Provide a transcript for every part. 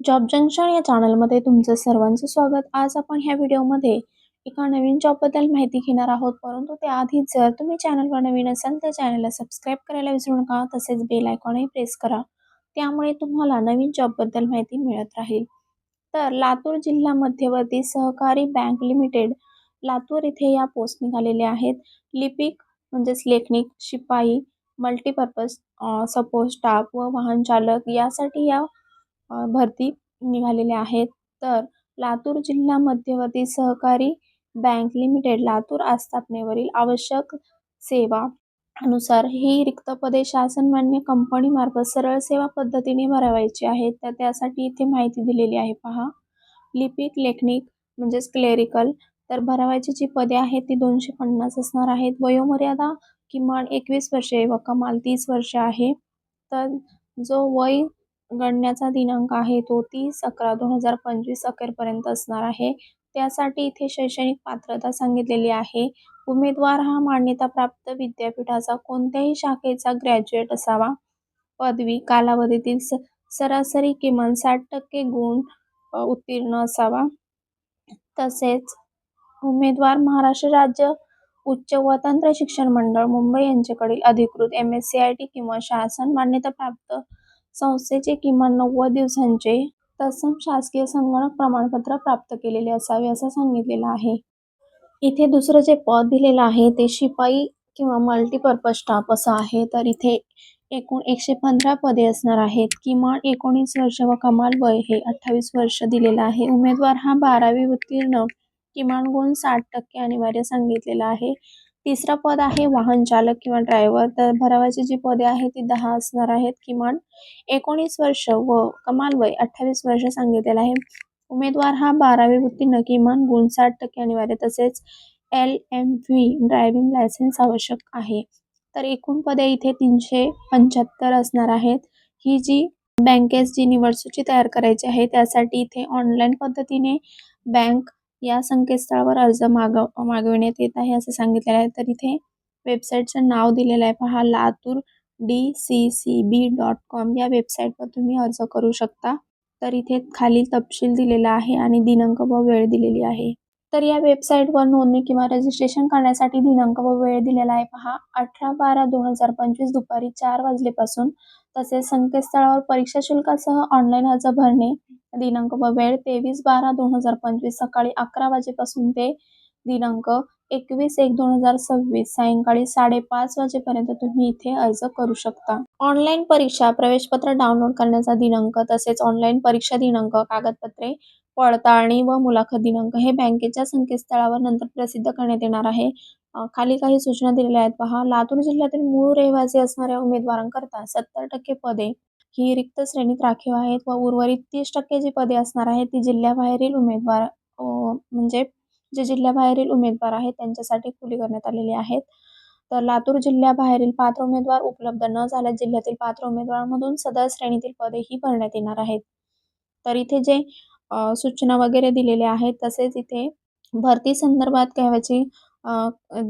Job junction या चॅनलमध्ये तुमचं सर्वांचं स्वागत. आज आपण ह्या व्हिडिओमध्ये एका नवीन जॉबबद्दल माहिती घेणार आहोत. परंतु त्याआधी जर तुम्ही चॅनलवर नवीन असाल तर चॅनलला सबस्क्राईब करायला विसरू नका. तसेच बेल आयकॉनही प्रेस करा. त्यामुळे तुम्हाला नवीन जॉबबद्दल माहिती मिळत राहील. तर लातूर जिल्हा मध्यवर्ती सहकारी बँक लिमिटेड लातूर इथे या पोस्ट निघालेल्या आहेत. लिपिक म्हणजेच लेखनिक शिपाई मल्टीपर्पज सपोज स्टाफ व वाहन चालक यासाठी या भरती निघालेल्या आहेत. तर लातूर जिल्हा मध्यवर्ती सहकारी बँक लिमिटेड लातूर आस्थापनेवरील आवश्यक सेवा अनुसार ही रिक्त पदे शासनमान्य कंपनीमार्फत सरळ सेवा पद्धतीने भरावायची आहेत. तर त्यासाठी इथे माहिती दिलेली आहे पहा. लिपिक लेखनिक म्हणजेच क्लेरिकल. तर भरावायची जी पदे आहेत ती दोनशे पन्नास असणार आहेत. वयोमर्यादा किमान एकवीस वर्षे व कमाल तीस वर्ष आहे. तर जो वय गणण्याचा दिनांक आहे तो तीस अकरा दोन हजार पंचवीस अखेरपर्यंत असणार आहे. त्यासाठी इथे शैक्षणिक पात्रता सांगितलेली आहे. उमेदवार हा मान्यताप्राप्त विद्यापीठाचा कोणत्याही शाखेचा ग्रॅज्युएट असावा. पदवी कालावधीतील स सरासरी किमान साठ टक्के गुण उत्तीर्ण असावा. तसेच उमेदवार महाराष्ट्र राज्य उच्च व तंत्र शिक्षण मंडळ मुंबई यांच्याकडील अधिकृत M S C I T किंवा शासन मान्यताप्राप्त संस्थेचे किमान नव्वद दिवसांचे तत्सम शासकीय संगणक प्रमाणपत्र प्राप्त केलेले असावे असं सांगितलेलं आहे. इथे दुसरं जे पद दिलेलं आहे ते शिपाई किंवा मल्टीपर्पज स्टाफ असं आहे. तर इथे एकूण एकशे पंधरा पदे असणार आहेत. किमान एकोणीस वर्ष व कमाल वय हे अठ्ठावीस वर्ष दिलेलं आहे. उमेदवार हा बारावी उत्तीर्ण किमान गुण साठ टक्के अनिवार्य सांगितलेला आहे. तिसरं पद आहे वाहन चालक किंवा ड्रायव्हर तर भरावाची जी पदे आहेत ती दहा असणार आहेत. किमान एकोणीस वर्ष व कमाल वय अठ्ठावीस वर्ष सांगितलेलं आहे. उमेदवार हा बारावी उत्तीर्ण किमान गुण साठ टक्के अनिवार्य तसेच L M V driving licence आवश्यक आहे. तर एकूण पदे इथे तीनशे पंच्याहत्तर असणार आहेत. ही जी बँकेस जी निवडसूची तयार करायची आहे त्यासाठी इथे ऑनलाईन पद्धतीने बँक या संकेतस्थळावर अर्ज मागव मागविण्यात येत आहे असे सांगितलेले आहे. तर इथे वेबसाईटचं नाव दिलेलं आहे. पहा Latur D C C B dot com या वेबसाईटवर तुम्ही अर्ज करू शकता. तर इथे खाली तपशील दिलेला आहे आणि दिनांक व वेळ दिलेली आहे. तर या वेबसाईटवर नोंदणी किंवा रजिस्ट्रेशन करण्यासाठी दिनांक व वेळ दिलेला आहे. पहा अठरा बारा दोन हजार पंचवीस दुपारी चार वाजलेपासून तसेच संकेतस्थळावर परीक्षा शुल्कासह ऑनलाईन अर्ज भरणे दिनांक व वेळ तेवीस बारा दोन हजार पंचवीस सकाळी अकरा वाजेपासून ते दिनांक एकवीस एक दोन हजार सव्वीस सायंकाळी साडेपाच वाजेपर्यंत तुम्ही इथे अर्ज करू शकता. ऑनलाईन परीक्षा प्रवेशपत्र डाउनलोड करण्याचा दिनांक तसेच ऑनलाईन परीक्षा दिनांक कागदपत्रे पडताळणी व मुलाखत दिनांक हे बँकेच्या संकेतस्थळावर नंतर प्रसिद्ध करण्यात येणार आहे. खाली काही सूचना दिलेल्या आहेत पहा. लातूर जिल्ह्यातील मूळ रहिवासी असणाऱ्या उमेदवारांकरता सत्तर टक्के पदे ही रिक्त श्रेणीत राखीव आहेत व उर्वरित तीस टक्के जी पदे असणार आहेत ती जिल्ह्याबाहेरील उमेदवार म्हणजे जे जिल्ह्याबाहेरील उमेदवार आहेत त्यांच्यासाठी खुली करण्यात आलेली आहेत. तर लातूर जिल्ह्याबाहेरील पात्र उमेदवार उपलब्ध न झाल्यास जिल्ह्यातील पात्र उमेदवारांमधून सदर श्रेणीतील पदे ही भरण्यात येणार आहेत. तर इथे जे सूचना वगैरे दिलेल्या आहेत. तसेच इथे भरती संदर्भात कहवाची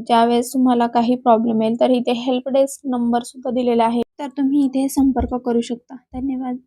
ज्यावेळेस तुम्हाला काही प्रॉब्लेम येईल तर इथे हेल्प डेस्क नंबर सुद्धा दिलेला आहे. तर तुम्ही इथे संपर्क करू शकता. धन्यवाद.